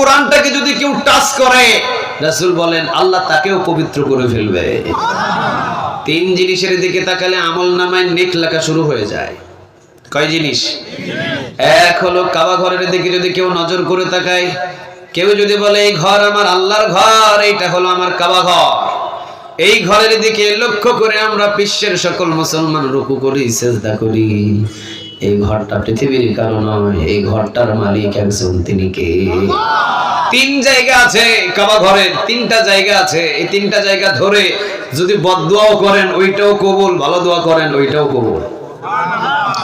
কোরআনটাকে যদি কেউ টাচ করে, রাসূল বলেন, আল্লাহ তাকেও পবিত্র করে ফেলবে। তিন জিনিসের দিকে তাকালে আমল নামায় নেক লেখা শুরু হয়ে যায়। কয় জিনিস? এক হলো কাবা ঘরের দিকে যদি কেউ নজর করে তাকায়, কেউ যদি বলে, এই ঘর আমার আল্লাহর ঘর, এইটা হলো আমার কাবা ঘর। এই ঘরের দিকে লক্ষ্য করে আমরা বিশ্বের সকল মুসলমান রুকু করি, সেজদা করি। এই ঘরটা পৃথিবীর কারও নয়, এই ঘরটার মালিক একজন তিনি কে? তিন জায়গা আছে কাবা ঘরের, তিনটা জায়গা আছে। এই তিনটা জায়গা ধরে যদি বদদোয়াও করেন, ওইটাও কবুল ভালো দোয়া করেন, ওইটাও কবুল।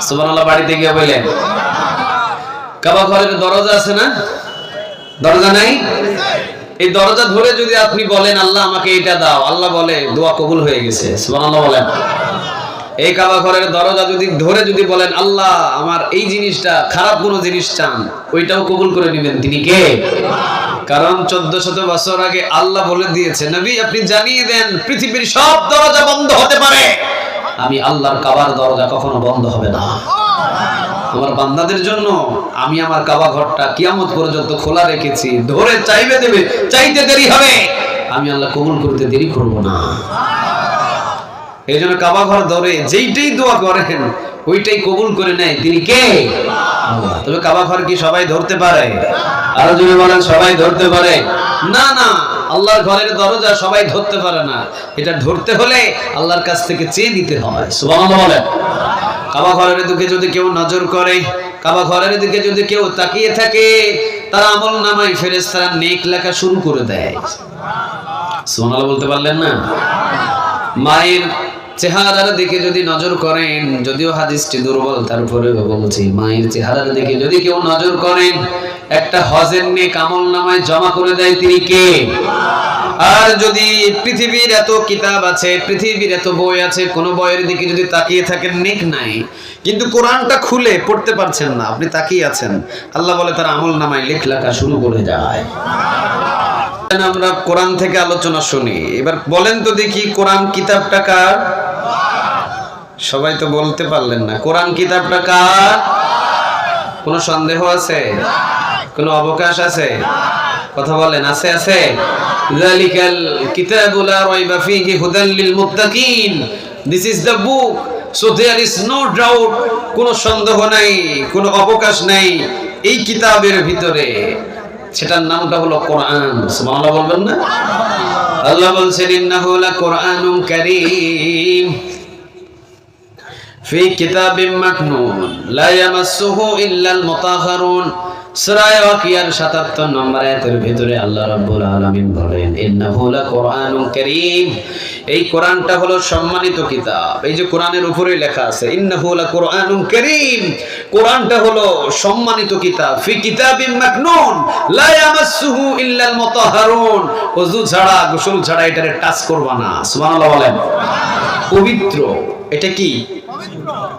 সুবহানাল্লাহ, বাড়িতে গিয়ে বললেন, কাবা ঘরের দরজা আছে না? দরজা নাই? এই দরজা ধরে যদি আপনি বলেন, আল্লাহ আমাকে এটা দাও, আল্লাহ বলে, দোয়া কবুল হয়ে গেছে। সুবহানাল্লাহ বলেন। এই কাবা ঘরের দরজা যদি ধরে যদি বলেন, আল্লাহ, আমার এই জিনিসটা খারাপ কোনো জিনিস চান, ওইটাও কবুল করে নেবেন। তিনি কে? কারণ চোদ্দ শত বছর আগে আল্লাহ বলে দিয়েছে, নবী, আপনি জানিয়ে দেন, পৃথিবীর সব দরজা বন্ধ হতে পারে। আমি আল্লাহর কাবার দরজা কখনো বন্ধ হবে না। আমার বান্দাদের জন্য আমি আমার কাবা ঘরটা কিয়ামত পর্যন্ত খোলা রেখেছি। ধরে চাইবে দেবে, চাইতে দেরি হবে। আমি আল্লাহ কবুল করতে দেরি করব না। এই জন্য কাবা ঘর ধরে যেইটাই দোয়া করেন, ওইটাই কবুল করে নেয়। তিনি কে? তবে কাবা ঘর কি সবাই ধরতে পারে? আরও যদি বলেন, সবাই ধরতে পারে? না না, আল্লাহর ঘরের দরজা সবাই ধরতে পারে না। এটা ধরতে হলে আল্লাহর কাছ থেকে চেয়ে নিতে হয়। সুবহানাল্লাহ বলেন। কাবা ঘরের দিকে যদি কেউ নজর করে, কাবা ঘরের দিকে যদি কেউ তাকিয়ে থাকে, তার আমল নামাই ফেরেশতারা নেক লেখা শুরু করে দেয়। সুবহানাল্লাহ বলতে পারলেন না? মায়ের চেহারার দিকে যদি নজর করেন, যদিও হাদিসটি দুর্বল তারপরে বলছি, মায়ের চেহারার দিকে যদি কেউ নজর করেন, একটা হজের নেক আমল নামায় জমা করে দেয় তিনি কে? আর যদি পৃথিবীর এত কিতাব আছে, পৃথিবীর এত বই আছে, কোন বইয়ের দিকে যদি তাকিয়ে থাকেন, নেক নাই। কিন্তু কোরআনটা খুলে পড়তে পারছেন না, আপনি তাকিয়ে আছেন। আল্লাহ বলে, তার আমল নামায় লেখ লেখা শুরু করে যায় আমরা কোরআন থেকে আলোচনা শুনি। এবার বলেন তো দেখি, কোরআন কিতাবটা কার? সবাই তো বলতে পারলেন না। কোরআন কিতাবটা কার? কোনো সন্দেহ আছে? কোনো অবকাশ আছে? কথা বলেন, আছে আছে? কোনো সন্দেহ নাই, কোনো অবকাশ নাই এই কিতাবের ভিতরে। সেটার নামটা হলো কোরআন। সুবহানাল্লাহ বলবেন না? আল্লাহ বলছেন, ইন্নাহু লা কোরআনুন কারীম। ফি কিতাবিম মাকনুন। লা ইয়ামাসসুহু ইল্লাল মুতাহহারুন সূরায়ে ওয়াকিয়ার 77 নম্বর আয়াতের ভিতরে আল্লাহ রাব্বুল আলামিন বলেন, ইন্নাহু লাকুরআনুন কারীম। এই হলো সম্মানিত কিতাব। এই যে লেখা আছে হলো সম্মানিত ছাড়া ছাড়া টাচ বলেন। পবিত্র। এটা কি?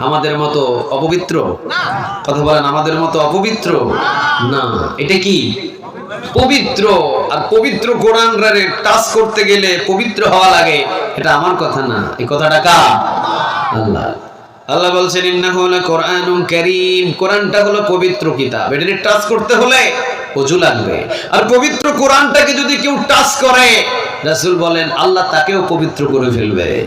আমাদের মতো অপবিত্র? কথা বলেন আমাদের মতো অপবিত্র? না। এটা কি? পবিত্র। আর পবিত্র কোরআন টাচ করতে গেলে পবিত্র হওয়া লাগে। এটা আমার কথা না। এই কথাটা কা আল্লাহ। আল্লাহ বলছেন ইন্নাহু লাকুরআনুন কারীম। কোরআনটা হলো পবিত্র কিতাব। এটা টাচ করতে হলে অজু লাগবে। আর পবিত্র কোরআনটাকে যদি কেউ টাচ করে রাসূল বলেন আল্লাহ তাকেও পবিত্র করে ফেলবে।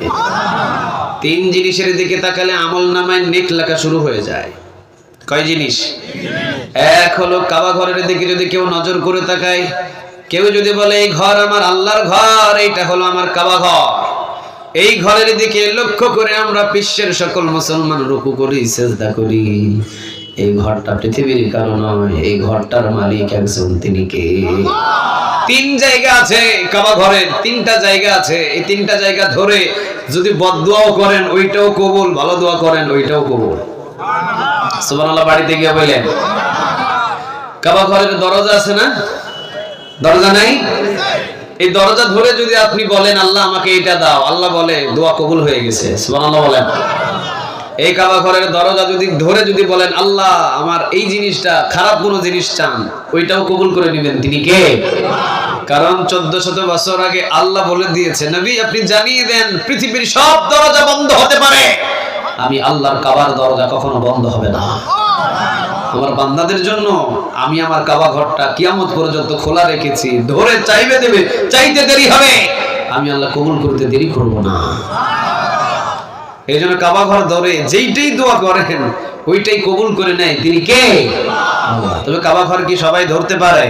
তিন জিনিসের দিকে তাকালে আমল নামায় নেক লেখা শুরু হয়ে যায়। কয় জিনিস? এক হলো কাবা ঘরের দিকে যদি কেউ নজর করে তাকায়, কেউ যদি বলে, এই ঘর আমার আল্লাহর ঘর, এইটা হলো আমার কাবা ঘর। এই ঘরের দিকে লক্ষ্য করে আমরা বিশ্বের সকল মুসলমান রুকু করি, সেজদা করি। এই ঘরটা পৃথিবীর কারও নয়, এই ঘরটার মালিক একজন, তিনি কে? তিন জায়গা আছে কাবা ঘরের, তিনটা জায়গা আছে। এই তিনটা জায়গা ধরে যদি বদদোয়াও করেন, ওইটাও কবুল, ভালো দোয়া করেন, ওইটাও কবুল। সুবহানাল্লাহ, বাড়িতে গিয়ে বললেন, কাবা ঘরের দরজা আছে না? দরজা নাই? এই দরজা ধরে যদি আপনি বলেন, আল্লাহ আমাকে এটা দাও, আল্লাহ বলে, দোয়া কবুল হয়ে গেছে। সুবহানাল্লাহ বলেন। এই কাবা ঘরের দরজা যদি ধরে যদি বলেন, আল্লাহ, আমার এই জিনিসটা খারাপ কোনো জিনিস চান, ওইটাও কবুল করে নেবেন। তিনি কে? কারণ চোদ্দ শত বছর আগে আল্লাহ বলে দিয়েছে, নবী, আপনি জানিয়ে দেন, পৃথিবীর সব দরজা বন্ধ হতে পারে। আমি আল্লাহর কাবার দরজা কখনো বন্ধ হবে না। আমার বান্দাদের জন্য আমি আমার কাবা ঘরটা কিয়ামত পর্যন্ত খোলা রেখেছি। ধরে চাইবে দেবে, চাইতে দেরি হবে। আমি আল্লাহ কবুল করতে দেরি করব না। এই জন্য কাবা ঘর ধরে যেইটাই দোয়া করেন, ওইটাই কবুল করে নেয়। তিনি কে? তবে কাবা ঘর কি সবাই ধরতে পারে?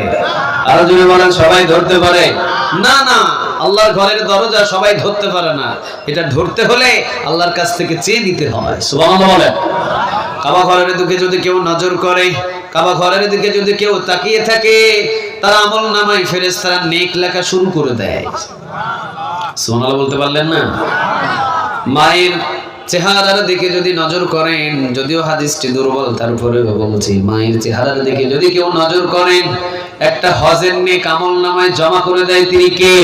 আরও যদি বলেন, সবাই ধরতে পারে? না না, আল্লাহর ঘরের দরজা সবাই ধরতে পারে না। এটা ধরতে হলে আল্লাহর কাছ থেকে চেয়ে নিতে হয়। সুবহানাল্লাহ বলেন। কাবা ঘরের দিকে যদি কেউ নজর করে, কাবা ঘরের দিকে যদি কেউ তাকিয়ে থাকে, তার আমল নামায় ফেরেশতারা নেক লেখা শুরু করে দেয়। সুবহানাল্লাহ বলতে পারলেন না? মায়ের চেহারার দিকে যদি নজর করেন, যদিও হাদিসটি দুর্বল, তারপরে বলছি, মায়ের চেহারার দিকে যদি কেউ নজর করেন, একটা হজের নেক আমল নামায় জমা করে দেয় তিনি কে?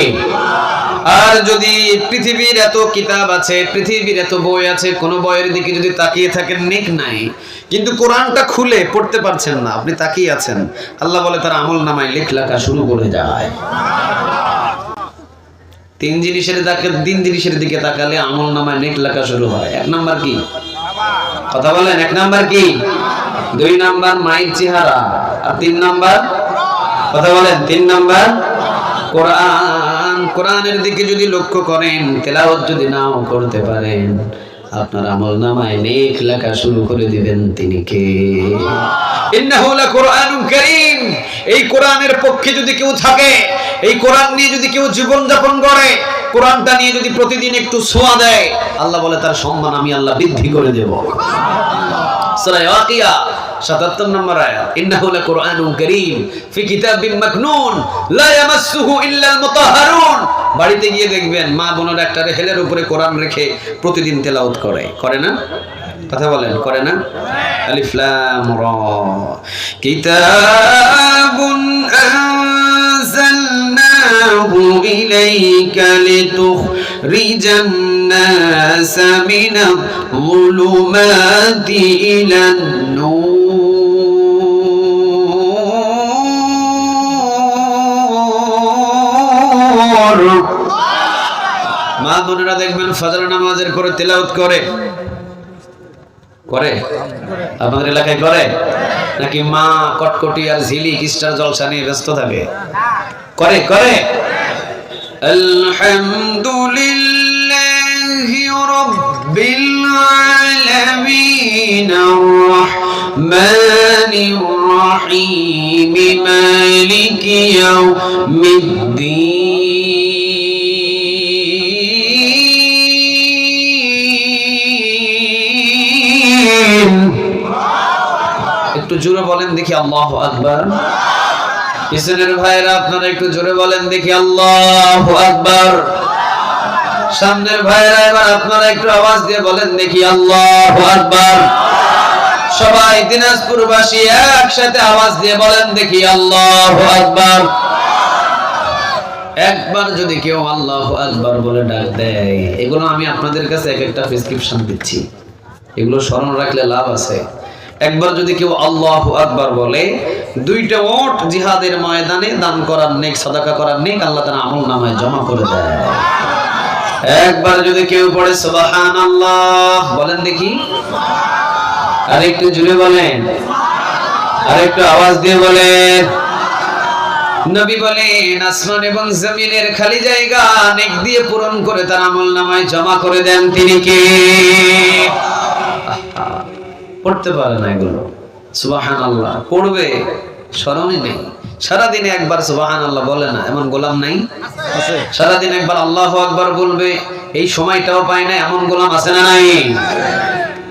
আর যদি পৃথিবীর এত কিতাব আছে, পৃথিবীর এত বই আছে, কোন বইয়ের দিকে যদি তাকিয়ে থাকেন, নেক নাই। কিন্তু কোরআনটা খুলে পড়তে পারছেন না, আপনি তাকিয়ে আছেন। আল্লাহ বলে, তার আমল নামায় লেখ লেখা শুরু করে যায় তিন জিনিসের দিকে, তিন জিনিসের দিকে তাকালে আমল নামায় নেক লেখা শুরু হয়। এক নাম্বার কি? কথা বলেন, এক নাম্বার কি? দুই নাম্বার মায়ের চেহারা। আর তিন নাম্বার? কথা বলেন, তিন নাম্বার কোরআন। কোরআনের দিকে যদি লক্ষ্য করেন, তেলাওয়াত যদি নাও করতে পারেন আপনার আমল নামায় নেক লেখা শুরু করে দিবেন তিনি কে? এই কোরআনের পক্ষে যদি কেউ থাকে, এই কোরআন নিয়ে যদি কেউ জীবন যাপন করে, কোরআনটা নিয়ে যদি প্রতিদিন একটু সোয়া দেয়, আল্লাহ বলে, তার সম্মান আমি আল্লাহ বৃদ্ধি করে দেব। সূরা ওয়াকিয়া 77 নম্বর আয়াত। ইন্নাহু লাকুরআনুন কারীম, ফি কিতাবিন মাকনুন, লা ইয়ামাসসুহু ইল্লাল মুতাহহারুন বাড়িতে গিয়ে দেখবেন মা বোনের একটা রেহেলের উপরে কোরআন রেখে প্রতিদিন তেলাওয়াত করে। করে না? কথা বলেন, করে না? আলিফ লাম রা। ইলাইকা লিতুখরিজান নাস মিনাল যুলুমাতি ইলান নূর মা বোনেরা দেখবেন ফজর নামাজের পরে তেলাওয়াত করে। করে? আপনাদের এলাকায় করে? নাকি মা কটকটি আর ঝিলি কিস্টার জলসা নিয়ে ব্যস্ত থাকে? করে করে? আলহামদুলিল্লাহি রাব্বিল আলামিন الرحمن الرحيم مالك يوم الدين একটু জোরে বলেন দেখি আল্লাহ আকবার পিছনের ভাইরা আপনারা একটু জোরে বলেন দেখি, আল্লাহ আকবার। সামনের ভাইরা এবার আপনারা একটু আওয়াজ দিয়ে বলেন দেখি, আল্লাহ আকবার। সবাই দিনাজপুরবাসী একসাথে আওয়াজ দিয়ে বলেন দেখি, আল্লাহ আকবার। একবার যদি কেউ আল্লাহ আকবার বলে ডাক দেয়, এগুলো আমি আপনাদের কাছে এক একটা প্রেসক্রিপশন দিচ্ছি। এগুলো স্মরণ রাখলে লাভ আছে। একবার যদি কেউ আল্লাহ আকবার বলে, দুইটা ওট জিহাদের ময়দানে দান করার নেক, সাদাকা করার নেক, আল্লাহ তার আমল নামায় জমা করে দেয়। একবার যদি কেউ পড়ে সুবাহান আল্লাহ বলেন দেখি। আর একটু জুড়ে বলেন। আর একটু আওয়াজ দিয়ে বলেন। নবী বলেন, আসমান এবং জমিনের খালি জায়গা নেক দিয়ে পূরণ করে তার আমল নামায় জমা করে দেন তিনি কে? পড়তে পারে না এগুলো। সুবাহান আল্লাহ পড়বে স্মরণই নেই। সারাদিনে একবার সুবাহান আল্লাহ বলে না এমন গোলাম নাই? সারাদিন একবার আল্লাহ আকবার বলবে এই সময়টাও পায় না এমন গোলাম আছে না নাই?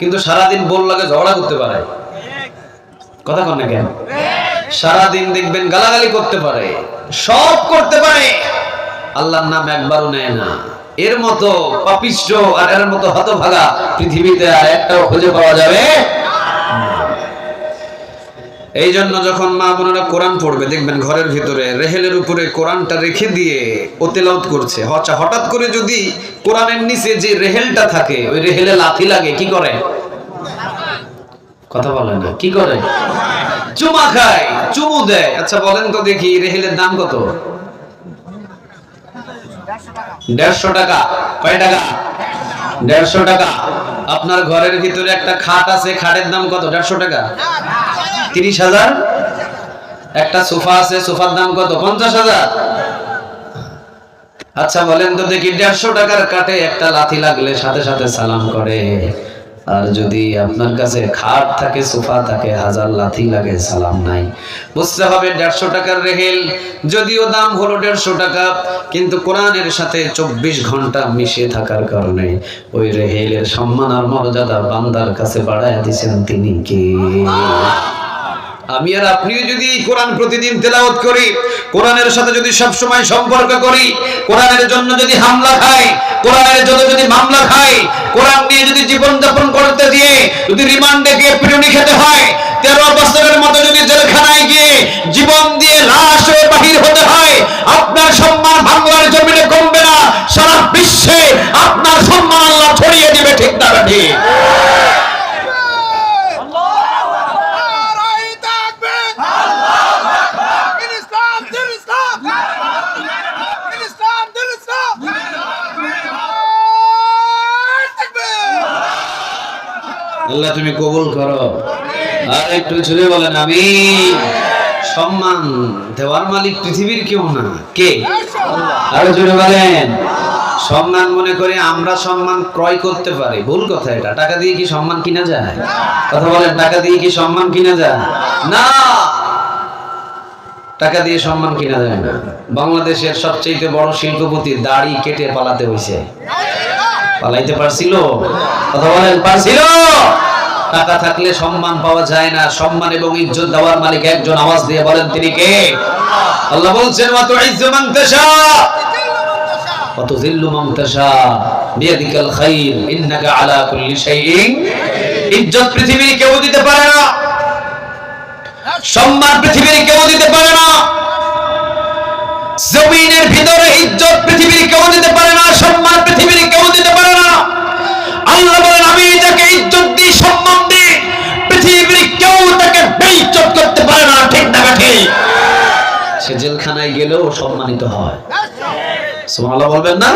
কিন্তু সারাদিন বল লাগে ঝগড়া করতে পারে। কথা কন না কেন? সারাদিন দেখবেন গালাগালি করতে পারে। সব করতে পারে। আল্লাহর নাম একবারও নেয় না। এর মতো পাপিষ্ট আর এর মতো হতভাগা পৃথিবীতে আর একটাও খুঁজে পাওয়া যাবে এই জন্য যখন মা বোনেরা কোরআন পড়বে, দেখবেন ঘরের ভিতরে রেহেলের উপরে কোরআনটা রেখে দিয়ে ও তেলাওত করছে। হচ্ছা, হঠাৎ করে যদি কোরআনের নিচে যে রেহেলটা থাকে, ওই রেহেলে লাথি লাগে, কি করে? কথা বলে না, কি করে? চুমা খায়, চুমু দেয়। আচ্ছা বলেন তো দেখি রেহেলের দাম কত? দেড়শো টাকা। কয় টাকা? দেড়শো টাকা। আপনার ঘরের ভিতরে একটা খাট আছে, খাটের দাম কত? দেড়শো টাকা? তিরিশ হাজার। একটা সোফা আছে, সোফার দাম কত? পঞ্চাশ হাজার। আচ্ছা বলেন তো দেখি, দেড়শো টাকার কাটে একটা লাথি লাগলে সাথে সাথে সালাম করে। আর যদি আপনার কাছে খাট থাকে, সোফা থাকে, হাজার লাথি লাগে, সালাম নাই। বুঝতে হবে, দেড়শো টাকার রেহেল। যদিও দাম হলো দেড়শো টাকা, কিন্তু কোরআনের সাথে চব্বিশ ঘণ্টা মিশে থাকার কারণে ওই রেহেলের সম্মান আর মর্যাদা বান্দার কাছে বাড়ায় দিছেন তিনি কে? আমি আর আপনিও যদি কোরআন প্রতিদিন তেলাওয়াত করি, কোরআনের সাথে যদি সব সময় সম্পর্ক করি, কোরআনের জন্য যদি হামলা খাই, কোরআনের জন্য যদি মামলা খাই, কোরআন নিয়ে যদি জীবন যাপন করতে দিয়ে যদি রিমান্ডে গিয়ে পিটুনি খেতে হয়, তেরো বছরের মতো যদি জেলখানায় গিয়ে জীবন দিয়ে লাশ হয়ে বাহির হতে হয়, আপনার সম্মান বাংলার জমিনে কমবে না সারা বিশ্বে আপনার সম্মান আল্লাহ ছড়িয়ে দিবে ঠিক না ঠিক নারাই তাকবীর ইন ইসলাম দিন ইসলাম ইন ইসলাম দিন ইসলাম নারাই তাকবীর আল্লাহ তুমি কবুল করো। আর একটু ছুড়ে বলেন, আমি সম্মান দেওয়ার মালিক পৃথিবীর কেউ না। কে? আরও জুড়ে বলেন। সম্মান মনে করে আমরা সম্মান ক্রয় করতে পারি। ভুল কথা এটা। টাকা দিয়ে কি সম্মান কিনা যায়? কথা বলেন, টাকা দিয়ে কি সম্মান কিনা যায়? না! টাকা দিয়ে সম্মান কিনা যায় না। বাংলাদেশের সবচেয়ে বড় শিল্পপতি দাড়ি কেটে পালাতে হয়েছে পালাইতে পারছিল? কথা বলেন, পারছিল? টাকা থাকলে সম্মান পাওয়া যায় না। সম্মান এবং ইজ্জত দেওয়ার মালিক একজন আওয়াজ দিয়ে বলেন, তিনি কে? আল্লাহ বলছেন বিয়াদিকাল খাইর। ইন্নাকা আলা কুল্লি শাইইন। ইজ্জত পৃথিবীর কেউ দিতে পারে না। সম্মান পৃথিবীর কেউ দিতে পারে না। জমিনের ভিতরে ইজ্জত পৃথিবীর কেউ দিতে পারে না। সম্মান জেলখানায় গেলেও সম্মানিত হয়। সুবহানাল্লাহ বলবেন না?